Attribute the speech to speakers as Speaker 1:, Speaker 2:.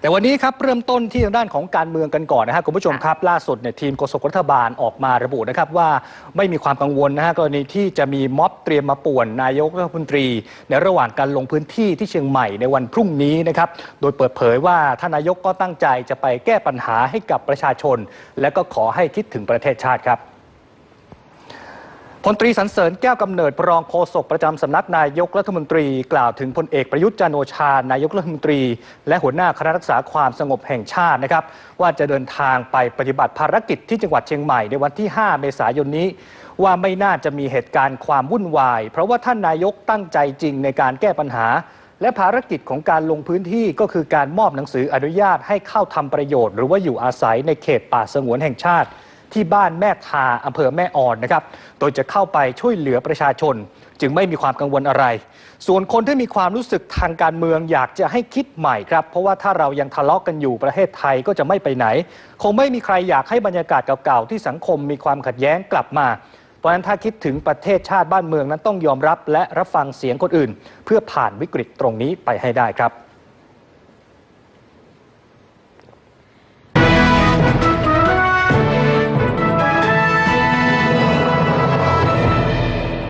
Speaker 1: แต่วันนี้ครับเริ่มต้นที่ทางด้านของการเมืองกันก่อนนะครับคุณผู้ชมครับล่าสุดเนี่ยทีมโฆษกรัฐบาลออกมาระบุนะครับว่าไม่มีความกังวลนะฮะกรณีที่จะมีม็อบเตรียมมาป่วนนายกรัฐมนตรี ในระหว่างการลงพื้นที่ที่เชียงใหม่ในวันพรุ่งนี้นะครับโดยเปิดเผยว่าท่านนายกก็ตั้งใจจะไปแก้ปัญหาให้กับประชาชน และก็ขอให้คิดถึงประเทศชาติครับ พลตรีสันเสริญแก้วกำเนิดรองโฆษกประจำสำนักนายกรัฐมนตรี กล่าวถึงพลเอกประยุทธ์จันโอชานายกรัฐมนตรี และหัวหน้าคณะรักษาความสงบแห่งชาตินะครับ ว่าจะเดินทางไปปฏิบัติภารกิจที่จังหวัดเชียงใหม่ในวันที่ 5 เมษายนนี้ ว่าไม่น่าจะมีเหตุการณ์ความวุ่นวาย เพราะว่าท่านนายกตั้งใจจริงในการแก้ปัญหา และภารกิจของการลงพื้นที่ก็คือการมอบหนังสืออนุญาตให้เข้าทำประโยชน์ หรือว่าอยู่อาศัยในเขตป่าสงวนแห่งชาติ ที่บ้านแม่ทาอำเภอแม่ออนนะครับ โดยจะเข้าไปช่วยเหลือประชาชน จึงไม่มีความกังวลอะไร ส่วนคนที่มีความรู้สึกทางการเมืองอยากจะให้คิดใหม่ครับ เพราะว่าถ้าเรายังทะเลาะกันอยู่ประเทศไทยก็จะไม่ไปไหน คงไม่มีใครอยากให้บรรยากาศเก่าๆที่สังคมมีความขัดแย้งกลับมาเพราะฉะนั้นถ้าคิดถึงประเทศชาติบ้านเมืองนั้นต้องยอมรับ และรับฟังเสียงคนอื่น เพื่อผ่านวิกฤตตรงนี้ไปให้ได้ครับ